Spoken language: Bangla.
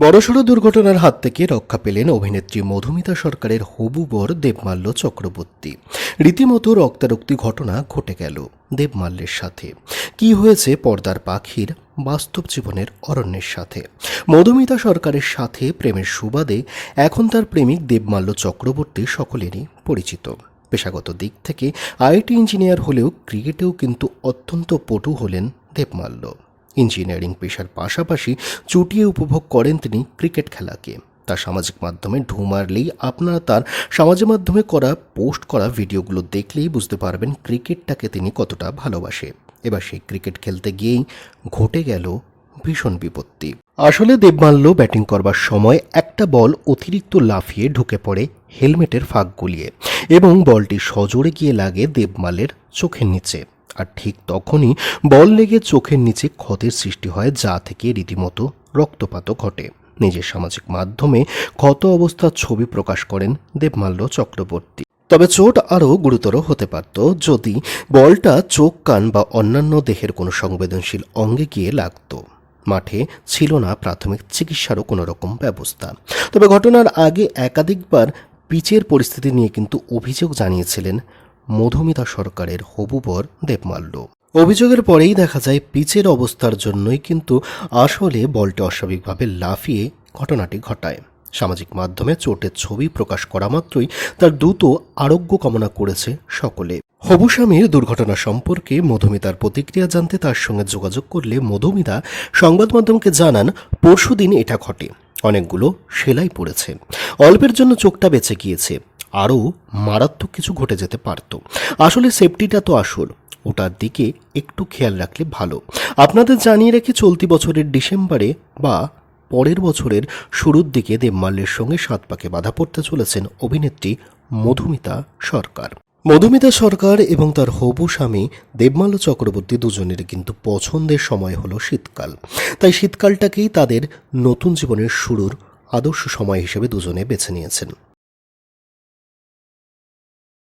বড়সড় দুর্ঘটনার হাত থেকে রক্ষা পেলেন অভিনেত্রী মধুমিতা সরকারের হবু বর দেবমাল্য চক্রবর্তী। রীতিমতো রক্তারক্তি ঘটনা ঘটে গেল দেবমাল্যের সাথে। কি হয়েছে পর্দার পাখির বাস্তব জীবনের অরণ্যের সাথে? মধুমিতা সরকারের সাথে প্রেমের সুবাদে এখন তার প্রেমিক দেবমাল্য চক্রবর্তী সকলেরই পরিচিত। পেশাগত দিক থেকে আইটি ইঞ্জিনিয়ার হলেও ক্রিকেটেও কিন্তু অত্যন্ত পটু হলেন দেবমাল্য। ইঞ্জিনিয়ারিং পেশার পাশাপাশি চুটিয়ে উপভোগ করেন তিনি ক্রিকেট খেলাকে। তার সামাজিক মাধ্যমে ঢু মারলেই আপনারা তার সামাজিক মাধ্যমে করা, পোস্ট করা ভিডিওগুলো দেখলেই বুঝতে পারবেন ক্রিকেটটাকে তিনি কতটা ভালোবাসে। এবার সেই ক্রিকেট খেলতে গিয়েই ঘটে গেল ভীষণ বিপত্তি। আসলে দেবমাল্য ব্যাটিং করবার সময় একটা বল অতিরিক্ত লাফিয়ে ঢুকে পড়ে হেলমেটের ফাঁক গুলিয়ে এবং বলটি সজোরে গিয়ে লাগে দেবমালের চোখের নিচে। আর ঠিক তখনই বল লেগে চোখের নিচে ক্ষতের সৃষ্টি হয় যা থেকে রীতিমতো রক্তপাতও ঘটে। নিজের সামাজিক মাধ্যমে ক্ষত অবস্থার ছবি প্রকাশ করেন দেবমাল্য চক্রবর্তী। তবে চোট আরও গুরুতর হতে পারত যদি বলটা চোখ, কান বা অন্যান্য দেহের কোনো সংবেদনশীল অঙ্গে গিয়ে লাগতো। মাঠে ছিল না প্রাথমিক চিকিৎসারও কোনো রকম ব্যবস্থা। তবে ঘটনার আগে একাধিকবার পিচের পরিস্থিতি নিয়ে কিন্তু অভিযোগ জানিয়েছিলেন মধুমিতা সরকারের হবুবর দেবমাল্য। অভিযোগের পরেই দেখা যায় পিচের অবস্থার জন্যই কিন্তু আসলে বলটি অস্বাভাবিকভাবে লাফিয়ে ঘটনাটি ঘটায়। সামাজিক মাধ্যমে চোটের ছবি প্রকাশ করা মাত্রই তার দ্রুত আরোগ্য কামনা করেছে সকলে। হবু স্বামীর দুর্ঘটনা সম্পর্কে মধুমিতার প্রতিক্রিয়া জানতে তার সঙ্গে যোগাযোগ করলে মধুমিতা সংবাদ মাধ্যমকে জানান, পরশুদিন এটা ঘটে। অনেকগুলো সেলাই পড়েছে। অল্পের জন্য চোখটা বেঁচে গিয়েছে। আরও মারাত্মক কিছু ঘটে যেতে পারত। আসলে সেফটিটা তো আসল, ওটার দিকে একটু খেয়াল রাখলে ভালো। আপনাদের জানিয়ে রেখে, চলতি বছরের ডিসেম্বরে বা পরের বছরের শুরুর দিকে দেবমাল্যের সঙ্গে সাত পাকে বাধা পড়তে চলেছেন অভিনেত্রী মধুমিতা সরকার। মধুমিতা সরকার এবং তার হবু স্বামী দেবমাল্য চক্রবর্তী দুজনের কিন্তু পছন্দের সময় হলো শীতকাল। তাই শীতকালটাকেই তাদের নতুন জীবনের শুরুর আদর্শ সময় হিসেবে দুজনে বেছে নিয়েছেন।